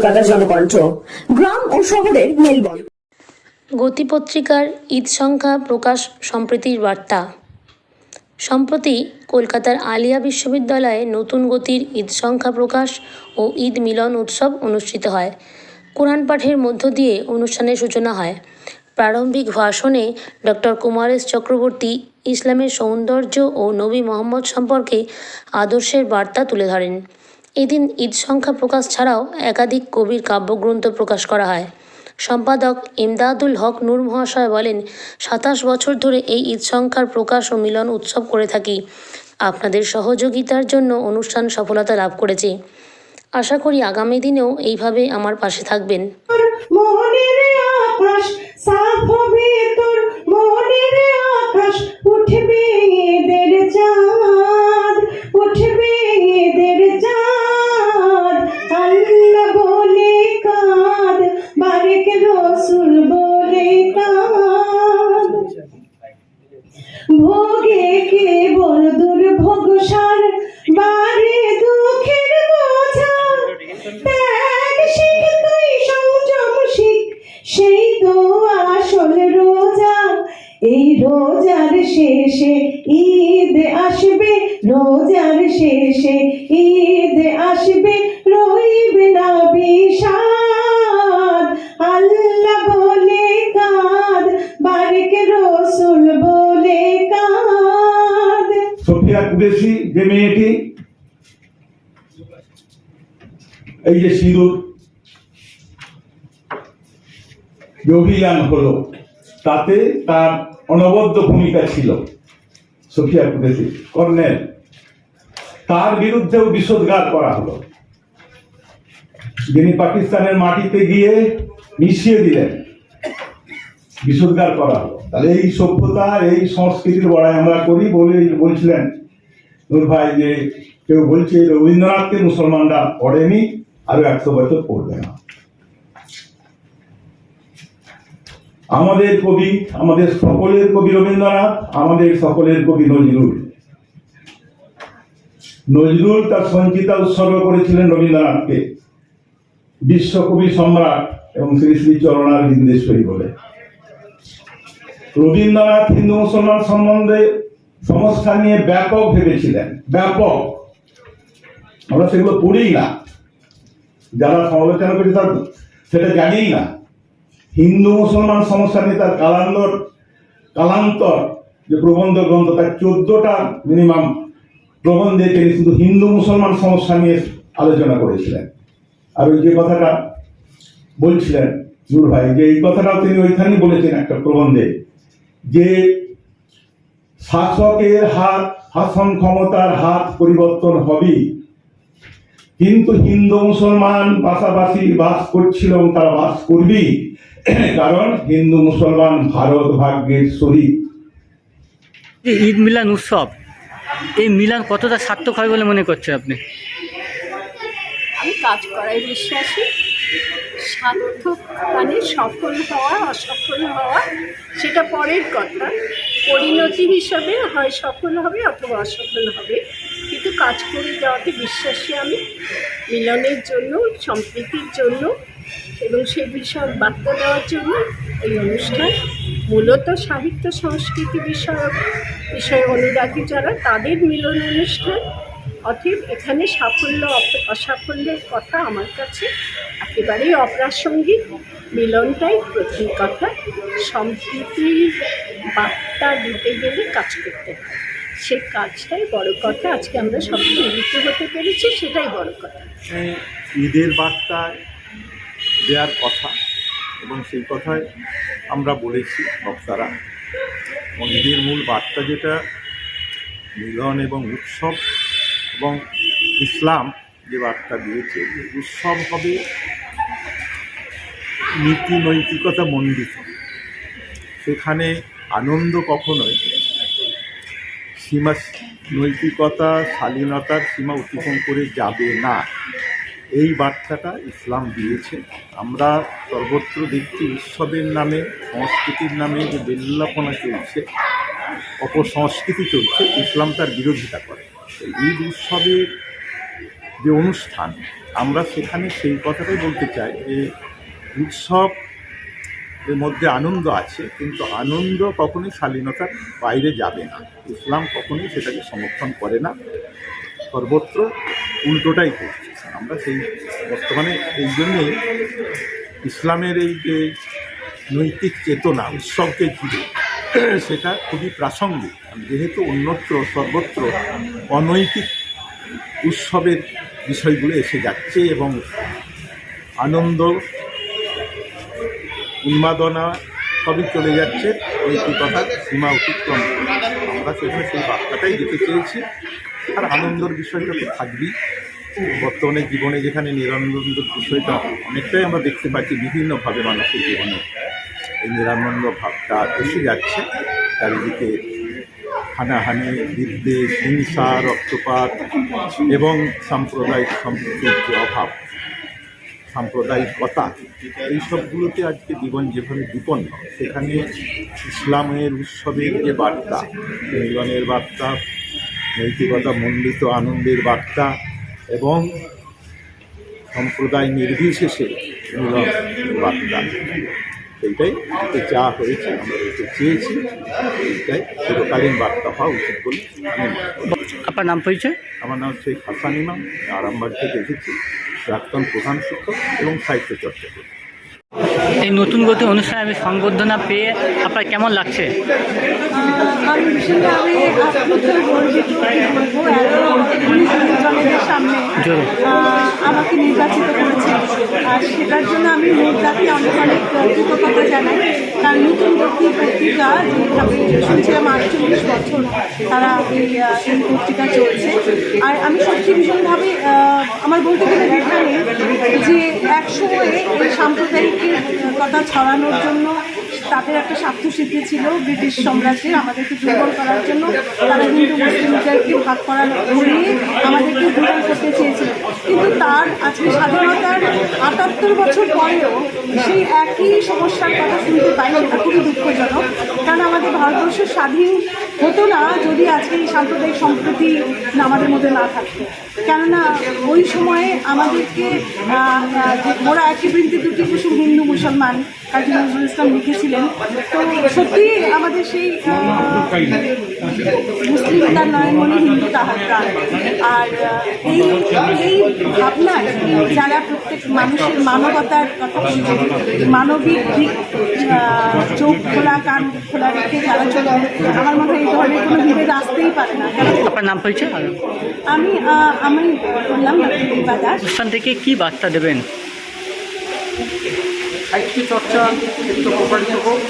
কলকাতা জনকণ্ঠ, গ্রাম ও শহরের মেলবন্ধন। গতি পত্রিকার ঈদ সংখ্যা প্রকাশ সম্প্রীতির বার্তা। সম্প্রতি কলকাতার আলিয়া বিশ্ববিদ্যালয়ে নতুন গতির ঈদ সংখ্যা প্রকাশ ও ঈদ মিলন উৎসব অনুষ্ঠিত হয়। কোরআন পাঠের মধ্য দিয়ে অনুষ্ঠানের সূচনা হয়। প্রারম্ভিক ভাষণে ডক্টর কুমারেশ চক্রবর্তী ইসলামের সৌন্দর্য ও নবী মোহাম্মদ সম্পর্কে আদর্শের বার্তা তুলে ধরেন। এদিন ঈদ সংখ্যা প্রকাশ ছাড়াও একাধিক কবির কাব্যগ্রন্থ প্রকাশ করা হয়। সম্পাদক ইমদাদুল হক নূর মহাশয় বলেন, সাতাশ বছর ধরে এই ঈদ সংখ্যার প্রকাশ ও মিলন উৎসব করে থাকি। আপনাদের সহযোগিতার জন্য অনুষ্ঠান সফলতা লাভ করেছে। আশা করি আগামী দিনেও এইভাবে আমার পাশে থাকবেন। শেষে ঈদ আসবে, রোজার শেষে ঈদ আসবে, রইবে না বিষাদ। আল্লাহ বলে কাঁদ, বারেক রসুল বলে কাঁদ। সোফিয়া কুরেশি, যে মেয়েটি, এই যে সিঁদুর, যে অভিযান হলো, তাতে তার অনবদ্য ভূমিকা ছিল সোফিয়া কুরেশি কর্নেল, তার বিরুদ্ধেও বিষোদ্গার করা হলো। যিনি পাকিস্তানের মাটিতে গিয়ে মিশিয়ে দিলেন বিষোদ্গার করা হলো। তাহলে এই সভ্যতা, এই সংস্কৃতির বড়াই আমরা করি বলে বলছিলেন নূর ভাই যে কেউ বলছে রবীন্দ্রনাথকে মুসলমানরা পড়েনি আরও একশো বছর পড়বে না। আমাদের কবি, আমাদের সকলের কবি রবীন্দ্রনাথ, আমাদের সকলের কবি নজরুল। নজরুল তার সঞ্চিতা উৎসর্গ করেছিলেন রবীন্দ্রনাথকে। বিশ্বকবি সম্রাট এবং শ্রী শ্রী চরণার বিন্দেশ্বরী বলে। রবীন্দ্রনাথ হিন্দু মুসলমান সম্বন্ধে সংস্কার নিয়ে ব্যাপক ভেবেছিলেন, ব্যাপক। আমরা সেগুলো পড়িই না। যারা সমালোচনা করি তার সেটা জানিই না। হিন্দু মুসলমান সমস্যা নিয়ে তার কালান্তর কালান্তর যে প্রবন্ধ গ্রন্থ, তার চোদ্দটা মিনিমাম প্রবন্ধে তিনি শুধু হিন্দু মুসলমান সমস্যা নিয়ে আলোচনা করেছিলেন। আর ওই যে কথাটা বলছিলেন নূর ভাই, যে এই কথাটাও তিনি ওইখানেই বলেছেন একটা প্রবন্ধে, যে শাসকের হাত, শাসন ক্ষমতার হাত পরিবর্তন হবেই। কিন্তু হিন্দু মুসলমান পাশাপাশি বাস করছিল তারা বাস করবেই। কারণ হিন্দু মুসলমান ভারত ভাগ্যের যে ঈদ মিলান উৎসব এই মিলান কতটা সার্থক হয় বলে মনে করছেন আপনি? আমি কাজ করায় বিশ্বাসী। সার্থক মানে সফল হওয়া অসফল হওয়া সেটা পরের কথা। পরিণতি হিসাবে হয় সফল হবে অথবা অসফল হবে। কিন্তু কাজ করে যাওয়াতে বিশ্বাসী আমি। মিলনের জন্য সম্প্রীতির জন্য এবং সে বিষয়ে বার্তা দেওয়ার জন্য এই অনুষ্ঠান মূলত সাহিত্য সংস্কৃতি বিষয়ক বিষয়ে অনুরাগী যারা, তাদের মিলন অনুষ্ঠান। অতএব এখানে সাফল্য, অসাফল্যের কথা আমার কাছে একেবারেই অপ্রাসঙ্গিক। মিলনটাই প্রথম কথা। সম্প্রীতির বার্তা দিতে গেলে কাজ করতে হয়। সেই কাজটাই বড় কথা। আজকে আমরা সবাই মিলিত হতে পেরেছি, সেটাই বড় কথা। ঈদের বার্তা দেওয়ার কথা এবং সেই কথাই আমরা বলেছি বক্তারা এবং ঈদের মূল বার্তা যেটা, মিলন এবং উৎসব এবং ইসলাম যে বার্তা দিয়েছে উৎসব হবে নীতি নৈতিকতা মণ্ডিত। সেখানে আনন্দ কখনোই সীমা নৈতিকতা, শালীনতার সীমা অতিক্রম করে যাবে না। এই বার্তাটা ইসলাম দিয়েছে। আমরা সর্বত্র দেখছি উৎসবের নামে, সংস্কৃতির নামে যে বেল্লাপনা চলছে অপসংস্কৃতি চলছে, ইসলাম তার বিরোধিতা করে। ঈদ উৎসবের যে অনুষ্ঠান, আমরা সেখানে সেই কথাটাই বলতে চাই যে উৎসব এর মধ্যে আনন্দ আছে, কিন্তু আনন্দ কখনোই শালীনতার বাইরে যাবে না। ইসলাম কখনোই সেটাকে সমর্থন করে না। সর্বত্র উল্টোটাই করছে। আমরা সেই বর্তমানে এই জন্যেই ইসলামের এই যে নৈতিক চেতনা, উৎসবকে ঘিরে, সেটা খুবই প্রাসঙ্গিক। যেহেতু অন্যত্র, সর্বত্র অনৈতিক উৎসবের বিষয়গুলো এসে যাচ্ছে এবং আনন্দ, উন্মাদনা সবই চলে যাচ্ছে নৈতিকতার সীমা অতিক্রম। আমরা সেখানে সেই বার্তাটাই দিতে চেয়েছি। আর আনন্দর বিষয়টা তো থাকবেই। বর্তমানে জীবনে যেখানে নিরানন্দর বিষয়টা অনেকটাই আমরা দেখতে পাচ্ছি বিভিন্নভাবে মানুষের জীবনে। এই নিরানন্দ ভাবটা এসে যাচ্ছে। চারিদিকে হানাহানি, বিদ্বেষ, হিংসা, রক্তপাত এবং সাম্প্রদায়িক সম্প্রীতির যে অভাব, সাম্প্রদায়িকতা এইসবগুলোতে আজকে জীবন যেভাবে বিপন্ন, সেখানে ইসলামের উৎসবের যে বার্তা, মিলনের বার্তা, নৈতিকতা, মণ্ডিত আনন্দের বার্তা এবং সম্প্রদায় নির্বিশেষে বার্তা এইটাই যা হয়েছে আমরা এটা চেয়েছি এইটাই চিরকালীন বার্তা হওয়া উচিত বলে। আপনার নাম পরিচয়? আমার নাম শেখ হাসান ইমাম আরামবাগ থেকে এসেছি প্রাক্তন প্রধান শিক্ষক এবং সাহিত্য চর্চা এই নতুন গতি অনুষ্ঠানে আমি সংবর্ধনা পেয়ে আপনার কেমন লাগছে? আমাকে নির্বাচিত করেছে। আর সেটার জন্য আমি অনেক অনেক কৃতজ্ঞতা জানাই। কারণ নতুন পত্রিকা যেভাবে শুনছিলাম আটচল্লিশ বছর তারা এই পত্রিকা চলছে। আর আমি সত্যি ভীষণভাবে আমার বলতে গেলে যেখানে যে এক সময়ে এই সাম্প্রদায়িকের কথা ছড়ানোর জন্য তাদের একটা স্বার্থসিদ্ধি ছিল, ব্রিটিশ সাম্রাজ্যের আমাদেরকে দুর্বল করার জন্য তারা হিন্দু মুসলিমদেরকে ভাগ করার ঘুরিয়ে আমাদেরকে দুর্বল করতে চেয়েছিল। কিন্তু তার আজকে স্বাধীনতার আটাত্তর বছর পরেও সেই একই সমস্যার কথা শুনতে পাই, এটা খুবই দুঃখজনক। কারণ আমাদের ভারতবর্ষ স্বাধীন হতো না যদি আজকে এই সাম্প্রদায়িক সম্প্রীতি আমাদের মধ্যে না থাকতো। কেননা ওই সময়ে আমাদেরকে মোরা একই বৃন্তে দুটি কুসুম হিন্দু, মুসলমান কাজী নজরুল ইসলাম লিখেছিলেন। তো সত্যি আমাদের সেই মুসলিম তার নয়নমণি হিন্দু তাহার প্রাণ। আর এই এই ভাবনায় যারা প্রত্যেক মানুষের মানবতার মানবিক দিক চোখ খোলা কান খোলা রেখে যারা চলে আমার মনে হয় এই ধরনের কোনো বিভেদ আসতেই পারে না। আপনার নাম পরিচয় আমি আমি বললাম দাস থেকে কি বার্তা দেবেন? সাহিত্য চর্চা ক্ষেত্র প্রসারিত হোক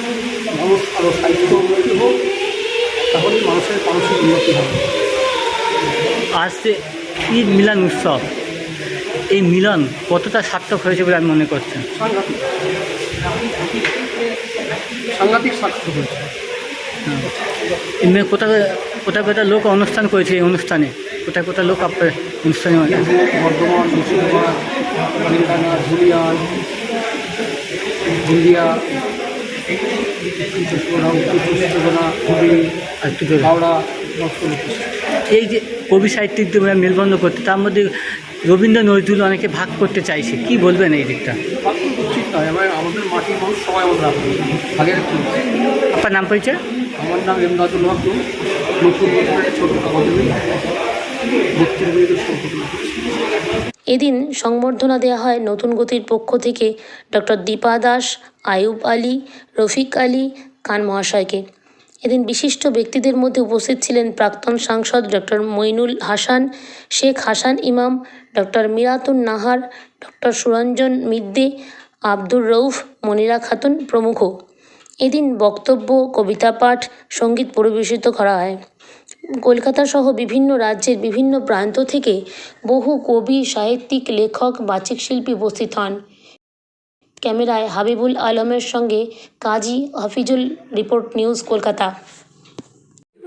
মানুষ আরও সাহিত্য উন্নতি হোক তাহলেই মানুষের মানসিক উন্নতি হবে। আজ যে ঈদ মিলান উৎসব এই মিলন কতটা সার্থক হয়েছে বলে আমি মনে করছেন? সাংঘাতিক। সাংঘাতিক সার্থক হয়েছে। এমনি কোথায় কোথায় কোথায় লোক অনুষ্ঠান করেছে এই অনুষ্ঠানে? কোথায় কোথায় লোক আপনার অনুষ্ঠানে বর্ধমান মুর্শিদাবাদ কালিকানা হলদিয়া চন্দ্রকোনা হুগলি একটু হাওড়া। এই যে কবি সাহিত্যিকদের মেলবন্ধ করতে তার মধ্যে রবীন্দ্র নজরুল অনেকে ভাগ করতে চাইছে কি বলবেন এই দিকটা? উচিত নয় আমাদের মাটির মানুষ সবাই আমরা আগের আপনার নাম পরিচয়? আমার নাম এমদাদুল হক নতুন ছোট কাগজে এদিন সংবর্ধনা দেওয়া হয় নতুন গতির পক্ষ থেকে ডক্টর দীপা দাস, আয়ুব আলী, রফিক আলী খান মহাশয়কে। এদিন বিশিষ্ট ব্যক্তিদের মধ্যে উপস্থিত ছিলেন প্রাক্তন সাংসদ doctor Mainul Hasan, Sheikh Hasan Imam, doctor Miratun Nahar, doctor Suranjan Midde, Abdur Rauf Monira Khatun প্রমুখ। এদিন বক্তব্য, কবিতা পাঠ, সংগীত পরিবেশিত করা হয়। কলকাতা সহ বিভিন্ন রাজ্যের বিভিন্ন প্রান্ত থেকে বহু কবি, সাহিত্যিক, লেখক বাচিক শিল্পী উপস্থিত হন। ক্যামেরায় হাবিবুল আলমের সঙ্গে কাজী হাফিজুল রিপোর্ট নিউজ কলকাতা।